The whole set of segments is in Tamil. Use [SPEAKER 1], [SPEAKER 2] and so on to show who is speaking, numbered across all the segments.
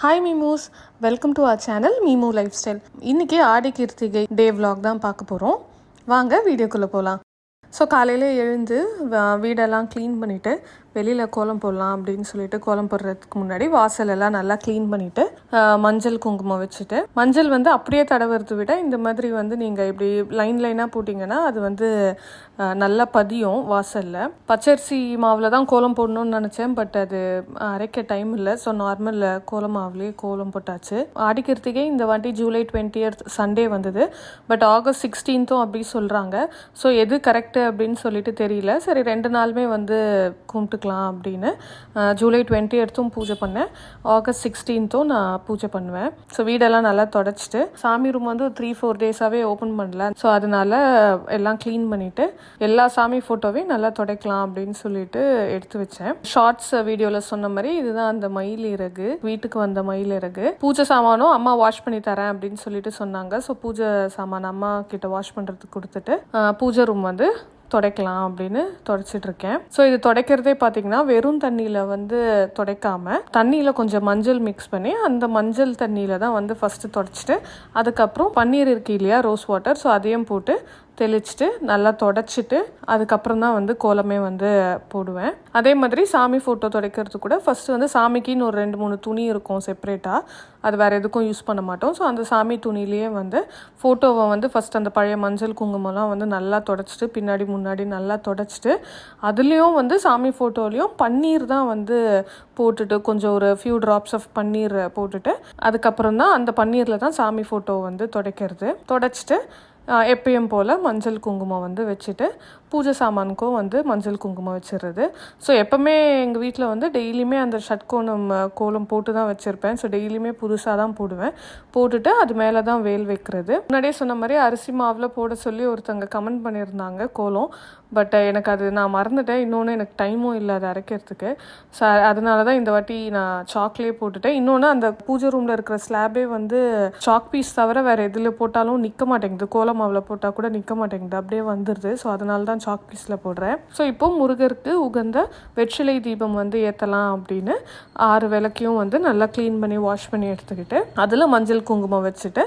[SPEAKER 1] ஹாய் மீமூஸ் வெல்கம் டு அவர் சேனல் மீமூ லைஃப் ஸ்டைல் இன்றைக்கி ஆடி கிருத்திகை டே விலாக் தான் பார்க்க போகிறோம் வாங்க வீடியோக்குள்ளே போகலாம் ஸோ காலையில் எழுந்து வீடெல்லாம் க்ளீன் பண்ணிவிட்டு வெளியில் கோலம் போடலாம் அப்படின்னு சொல்லிட்டு கோலம் போடுறதுக்கு முன்னாடி வாசல் எல்லாம் நல்லா க்ளீன் பண்ணிவிட்டு மஞ்சள் குங்குமம் வச்சுட்டு மஞ்சள் வந்து அப்படியே தடவுறதை விட இந்த மாதிரி வந்து நீங்கள் இப்படி லைன் லைனாக போட்டிங்கன்னா அது வந்து நல்லா பதியும் வாசலில். பச்சரிசி மாவில் தான் கோலம் போடணும்னு நினச்சேன் பட் அது அரைக்க டைம் இல்லை. ஸோ நார்மலில் கோலம் மாவுலேயே கோலம் போட்டாச்சு. ஆடிக்கிறதுக்கே இந்த வாட்டி ஜூலை டுவெண்ட்டியர்த் சண்டே வந்தது. பட் ஆகஸ்ட் சிக்ஸ்டீன்த்தும் அப்படி சொல்கிறாங்க ஸோ எது கரெக்டு அப்படின்னு சொல்லிட்டு தெரியல. சரி ரெண்டு நாளுமே வந்து கும்பிட்டுக்கலாம். அப்படின்னு. ஜூலை டுவெண்ட்டி எடுத்தும் பூஜை பண்ணேன். ஆகஸ்ட் சிக்ஸ்டீன்த்தும் நான் பூஜை பண்ணுவேன். ஸோ வீடெல்லாம் நல்லா தொடச்சிட்டு சாமி ரூம் வந்து த்ரீ ஃபோர் டேஸாகவே ஓப்பன் பண்ணல. ஸோ அதனால எல்லாம் க்ளீன் பண்ணிவிட்டு எல்லா சாமி ஃபோட்டோவையும் நல்லா துடைக்கலாம் அப்படின்னு சொல்லிட்டு எடுத்து வச்சேன். ஷார்ட்ஸ் வீடியோவில் சொன்ன மாதிரி இதுதான் அந்த மயில் இறகு வீட்டுக்கு வந்த மயில் இறகு. பூஜை சாமானும் அம்மா வாஷ் பண்ணி தரேன் அப்படின்னு சொல்லிட்டு சொன்னாங்க. ஸோ பூஜை சாமான் அம்மா கிட்ட வாஷ் பண்ணுறதுக்கு கொடுத்துட்டு பூஜை ரூம் வந்து துடைக்கலாம் அப்படின்னு துடைச்சிட்டு இருக்கேன் ஸோ இது துடைக்கிறதே பார்த்தீங்கன்னா வெறும் தண்ணியில் வந்து துடைக்காம தண்ணியில் கொஞ்சம் மஞ்சள் மிக்ஸ் பண்ணி அந்த மஞ்சள் தண்ணியில் தான் வந்து ஃபஸ்ட்டு துடைச்சிட்டு அதுக்கப்புறம் பன்னீர் இருக்கு இல்லையா ரோஸ் வாட்டர் ஸோ அதையும் போட்டு தெளிச்சிட்டு நல்லா தொடச்சிட்டு அதுக்கப்புறம் தான் வந்து கோலமே வந்து போடுவேன். அதே மாதிரி சாமி ஃபோட்டோ துடைக்கிறது கூட ஃபஸ்ட்டு வந்து சாமிக்குன்னு ஒரு ரெண்டு மூணு துணி இருக்கும் செப்பரேட்டாக அது வேறு எதுக்கும் யூஸ் பண்ண மாட்டோம். ஸோ அந்த சாமி துணிலேயே வந்து ஃபோட்டோவை வந்து ஃபஸ்ட் அந்த பழைய மஞ்சள் குங்குமம்லாம் வந்து நல்லா தொடச்சிட்டு பின்னாடி முன்னாடி நல்லா தொடச்சிட்டு அதுலேயும் வந்து சாமி ஃபோட்டோலேயும் பன்னீர் தான் வந்து போட்டுட்டு கொஞ்சம் ஒரு ஃபியூ ட்ராப்ஸ் ஆஃப் பன்னீர் போட்டுட்டு அதுக்கப்புறம் தான் அந்த பன்னீரில் தான் சாமி ஃபோட்டோ வந்து துடைக்கிறது. தொடச்சிட்டு எப்பயும் போல் மஞ்சள் குங்குமம் வந்து வச்சுட்டு பூஜை சாமானுக்கும் வந்து மஞ்சள் குங்குமம் வச்சிடுறது ஸோ எப்போவுமே எங்கள் வீட்டில் வந்து டெய்லியுமே அந்த ஷட்கோணம் கோலம் போட்டு தான் வச்சுருப்பேன். ஸோ டெய்லியுமே புதுசாக தான் போடுவேன். போட்டுட்டு அது மேலே தான் வேல் வைக்கிறது. முன்னாடியே சொன்ன மாதிரி அரிசி மாவில் போட சொல்லி ஒருத்தங்க கமெண்ட் பண்ணியிருந்தாங்க கோலம். பட் uh, எனக்கு அது நான் மறந்துட்டேன். இன்னொன்று எனக்கு டைமும் இல்லை அதை அரைக்கிறதுக்கு. ஸோ அதனால தான் இந்த வாட்டி நான் சாக்லேயே போட்டுட்டேன். இன்னொன்று அந்த பூஜை ரூமில் இருக்கிற ஸ்லாபே வந்து சாக் பீஸ் தவிர வேறு எதில் போட்டாலும் நிற்க மாட்டேங்குது. கோலம் மாவில் போட்டால் கூட நிற்க மாட்டேங்குது. அப்படியே வந்துடுது ஸோ அதனால தான் சாக் பீஸில் போடுறேன். ஸோ இப்போ முருகருக்கு உகந்த வெற்றிலை தீபம் வந்து ஏற்றலாம் அப்படின்னு ஆறு விளக்கையும் வந்து நல்லா க்ளீன் பண்ணி வாஷ் பண்ணி எடுத்துக்கிட்டு அதில் மஞ்சள் குங்குமம் வச்சுட்டு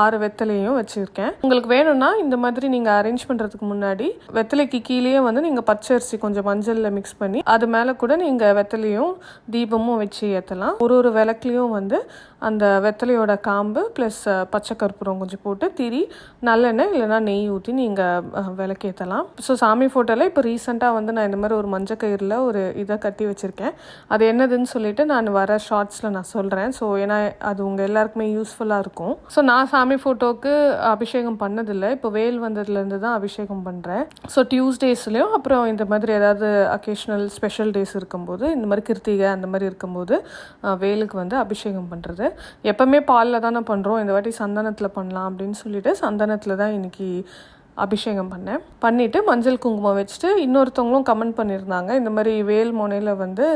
[SPEAKER 1] ஆறு வெத்தலையும் வச்சுருக்கேன். உங்களுக்கு வேணும்னா இந்த மாதிரி நீங்கள் அரேஞ்ச் பண்ணுறதுக்கு முன்னாடி வெத்தலைக்கு கீழேயே வந்து நீங்கள் பச்சை அரிசி கொஞ்சம் மஞ்சளில் மிக்ஸ் பண்ணி அது மேலே கூட நீங்கள் வெத்தலையும் தீபமும் வச்சு ஏற்றலாம் ஒரு ஒரு விளக்குலையும் வந்து அந்த வெத்தலையோட காம்பு ப்ளஸ் பச்சை கற்பூரம் கொஞ்சம் போட்டு திரி நல்லெண்ணெய் இல்லைன்னா நெய் ஊற்றி நீங்கள் விளக்கேற்றலாம் ஸோ சாமி ஃபோட்டோவில் இப்போ ரீசெண்டாக வந்து நான் இந்த மாதிரி ஒரு மஞ்சள் கயிறில் ஒரு இதை கட்டி வச்சுருக்கேன். அது என்னதுன்னு சொல்லிட்டு நான் வர ஷார்ட்ஸில் நான் சொல்கிறேன் ஸோ ஏன்னா அது உங்கள் எல்லாருக்குமே யூஸ்ஃபுல்லாக இருக்கும். ஸோ நான் சாமி ஃபோட்டோவுக்கு அபிஷேகம் பண்ணதில்லை. இப்போ வேல் வந்ததுலேருந்து தான் அபிஷேகம் பண்ணுறேன் ஸோ டியூ டியூஸ்டேஸ்லேயும் அப்புறம் இந்த மாதிரி ஏதாவது அக்கேஷ்னல் ஸ்பெஷல் டேஸ் இருக்கும்போது இந்த மாதிரி கிருத்திகை அந்த மாதிரி இருக்கும்போது வேலுக்கு வந்து அபிஷேகம் பண்ணுறது எப்போவுமே பாலில் தானே பண்ணுறோம் இந்த வாட்டி சந்தனத்தில் பண்ணலாம் அப்படின்னு சொல்லிட்டு சந்தனத்தில் தான் இன்னைக்கு அபிஷேகம் பண்ணேன். பண்ணிவிட்டு மஞ்சள் குங்குமம் வச்சுட்டு இன்னொருத்தவங்களும் கமெண்ட் பண்ணியிருந்தாங்க. இந்த மாதிரி வேல் முனையில் வந்து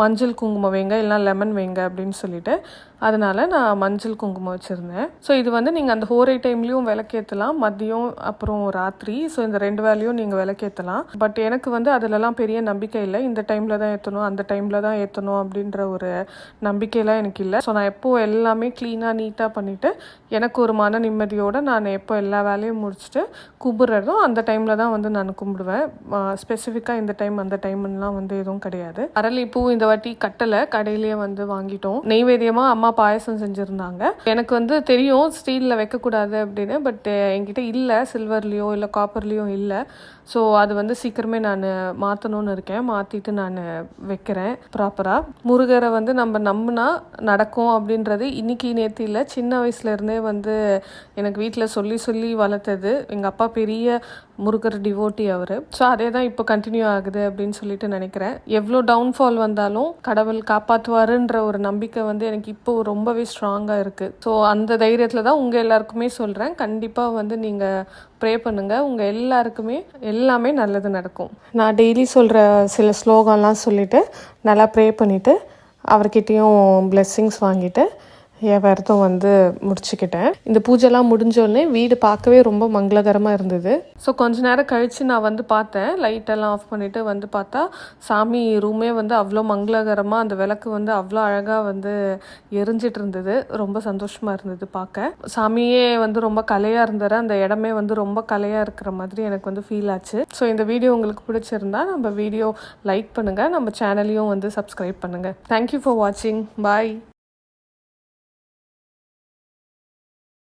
[SPEAKER 1] மஞ்சள் குங்குமம் வைங்க இல்லைனா லெமன் வைங்க அப்படின்னு சொல்லிட்டு. அதனால நான் மஞ்சள் குங்குமம் வச்சுருந்தேன். ஸோ இது வந்து நீங்கள் அந்த ஹோரை டைம்லேயும் விளக்கேற்றலாம் மதியம் அப்புறம் ராத்திரி. ஸோ இந்த ரெண்டு வேலையும் நீங்கள் விளக்கேற்றலாம் பட் எனக்கு வந்து அதிலலாம் பெரிய நம்பிக்கை இல்லை. இந்த டைமில் தான் ஏற்றணும் அந்த டைமில் தான் ஏற்றணும் அப்படின்ற ஒரு நம்பிக்கையெல்லாம் எனக்கு இல்லை. ஸோ நான் எப்போ எல்லாமே க்ளீனாக நீட்டாக பண்ணிவிட்டு எனக்கு ஒரு மன நிம்மதியோடு நான் எப்போ எல்லா வேலையும் முடிச்சுட்டு கும்பிட்றதும் அந்த டைமில் தான் வந்து நான் கும்பிடுவேன். ஸ்பெசிஃபிக்காக இந்த டைம் அந்த டைம்லாம் வந்து எதுவும் கிடையாது. அரளிப்பூ இந்த வாட்டி கட்டலை. கடையிலேயே வந்து வாங்கிட்டோம். நெய்வேதியமாக அம்மா பாயசம் செஞ்சுருந்தாங்க. எனக்கு வந்து தெரியும் ஸ்டீலில் வைக்கக்கூடாது அப்படின்னு பட் என்கிட்ட இல்லை சில்வர்லேயோ இல்லை காப்பர்லேயோ இல்லை. ஸோ அது வந்து சீக்கிரமே நான் மாற்றணும்னு இருக்கேன். மாற்றிட்டு நான் வைக்கிறேன் ப்ராப்பராக முருகரை வந்து நம்ம நம்பினா நடக்கும் அப்படின்றது இன்னைக்கு நேற்று இல்லை சின்ன வயசுலேருந்தே வந்து எனக்கு வீட்டில் சொல்லி சொல்லி வளர்த்தது. எங்கள் அப்பா பெரிய முருகர் டிவோட்டி அவர். ஸோ அதே தான் இப்போ கண்டினியூ ஆகுது அப்படின்னு சொல்லிட்டு நினைக்கிறேன். எவ்வளோ டவுன்ஃபால் வந்தாலும் கடவுள் காப்பாற்றுவாருன்ற ஒரு நம்பிக்கை வந்து எனக்கு இப்போ ரொம்பவே ஸ்ட்ராங்காக இருக்குது ஸோ அந்த தைரியத்தில் தான் உங்கள் எல்லாருக்குமே சொல்கிறேன் கண்டிப்பாக வந்து நீங்கள் ப்ரே பண்ணுங்கள் உங்கள் எல்லாருக்குமே எல்லாமே நல்லது நடக்கும். நான் டெய்லி சொல்கிற சில ஸ்லோகம்லாம் சொல்லிவிட்டு நல்லா ப்ரே பண்ணிவிட்டு அவர்கிட்டேயும் பிளெஸ்ஸிங்ஸ் வாங்கிட்டு என் விரதம் வந்து முடிச்சுக்கிட்டேன். இந்த பூஜைலாம் முடிஞ்சோடனே வீடு பார்க்கவே ரொம்ப மங்களகரமாக இருந்தது. ஸோ கொஞ்ச நேரம் கழித்து நான் வந்து பார்த்தேன். லைட்டெல்லாம் ஆஃப் பண்ணிவிட்டு வந்து பார்த்தா சாமி ரூமே வந்து அவ்வளோ மங்களகரமாக அந்த விளக்கு வந்து அவ்வளோ அழகாக வந்து எரிஞ்சிட்டு இருந்தது. ரொம்ப சந்தோஷமாக இருந்தது பார்க்க. சாமியே வந்து ரொம்ப கலையாக இருந்தார். அந்த இடமே வந்து ரொம்ப கலையாக இருக்கிற மாதிரி எனக்கு வந்து ஃபீல் ஆச்சு. ஸோ இந்த வீடியோ உங்களுக்கு பிடிச்சிருந்தா நம்ம வீடியோ லைக் பண்ணுங்கள் நம்ம சேனலையும் வந்து சப்ஸ்கிரைப் பண்ணுங்கள் தேங்க்யூ ஃபார் வாட்சிங் பாய்